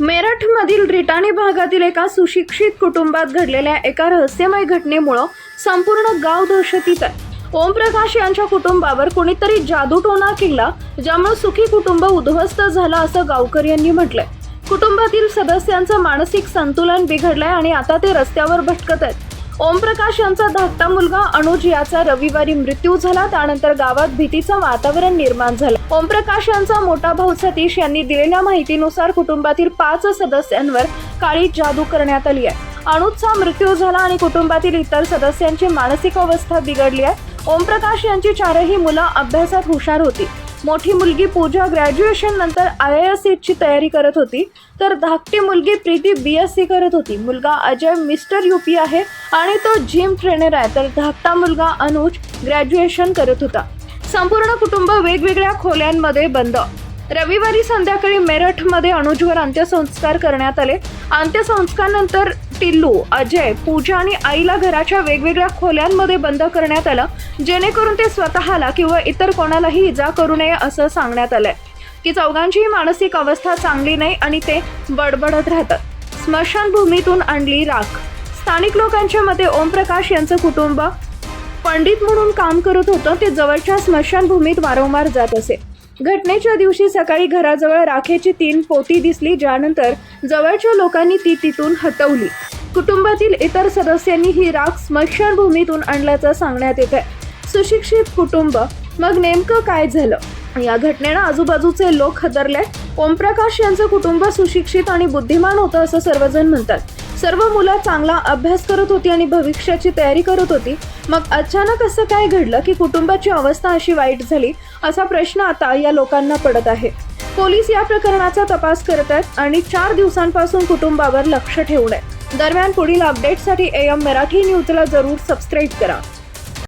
मेरठमधील रिटाणी भागातील एका सुशिक्षित कुटुंबात घडलेल्या एका रहस्यमय घटनेमुळं संपूर्ण गाव दहशतीत आहे. ओमप्रकाश यांच्या कुटुंबावर कोणीतरी जादूटोणा केला ज्यामुळे सुखी कुटुंब उद्ध्वस्त झालं असं गावकर यांनी म्हटलंय. कुटुंबातील सदस्यांचं मानसिक संतुलन बिघडलंय आणि आता ते रस्त्यावर भटकत आहेत. ओमप्रकाश यांचा धाकटा मुलगा अनुज याचा रविवारी मृत्यू झाला. त्यानंतर गावात भीतीचं वातावरण निर्माण झालं. ओमप्रकाश यांचा मोठा भाऊ सतीश यांनी दिलेल्या माहितीनुसार कुटुंबातील पाच सदस्यांवर काळी जादू करण्यात आली आहे. अनुजचा मृत्यू झाला आणि कुटुंबातील इतर सदस्यांची मानसिक अवस्था बिघडली आहे. ओमप्रकाश यांची चारही मुलं अभ्यासात हुशार होती. मोठी मुलगी पूजा ग्रॅज्युएशन नंतर आय एस सीची तयारी करत होती. तर धाकटी मुलगी प्रीती बी एस सी करत होती. मुलगा अजय मिस्टर यू पी आहे आणि तो जिम ट्रेनर आहे. तर धाकटा मुलगा अनुज ग्रॅज्युएशन करत होता. संपूर्ण कुटुंब वेगवेगळ्या खोल्यांमध्ये बंद. रविवारी संध्याकाळी मेरठमध्ये अनुजवर अंत्यसंस्कार करण्यात आले. अंत्यसंस्कारानंतर टिल्लू अजय पूजा आणि आईला घराच्या वेगवेगळ्या खोल्यांमध्ये बंद करण्यात आलं. जेणेकरून ते स्वतःला किंवा इतर कोणालाही इजा करू नये असं सांगण्यात आलंय. की चौघांचीही मानसिक अवस्था चांगली नाही आणि ते बडबडत राहतात. स्मशानभूमीतून आणली राख. स्थानिक लोकांच्या मते ओमप्रकाश यांचं कुटुंब पंडित म्हणून काम करत होतं ते जवळच्या स्मशानभूमीत वारंवार जात असे. घटनेच्या दिवशी सकाळी घराजवळ राखेची तीन पोती दिसली ज्यानंतर जवळच्या लोकांनी ती तिथून हटवली. कुटुंबातील इतर सदस्यांनी ही राख स्मशानभूमीतून आणल्याचं सांगण्यात येत आहे सुशिक्षित कुटुंब मग नेमकं काय झालं? या घटनेनं आजूबाजूचे लोक हदरले ओमप्रकाश यांचं कुटुंब सुशिक्षित आणि बुद्धिमान होतं असं सर्वजण म्हणतात. सर्व मुलं चांगला अभ्यास करत होती आणि भविष्याची तयारी करत होती. मग अचानक असं काय घडलं की कुटुंबाची अवस्था अशी वाईट झाली असा प्रश्न आता या लोकांना पडत आहे. पोलीस या प्रकरणाचा तपास करत आहेत आणि चार दिवसांपासून कुटुंबावर लक्ष ठेवून आहेत. दरम्यान पुढील अपडेटसाठी एम मराठी न्यूजला जरूर सबस्क्राईब करा.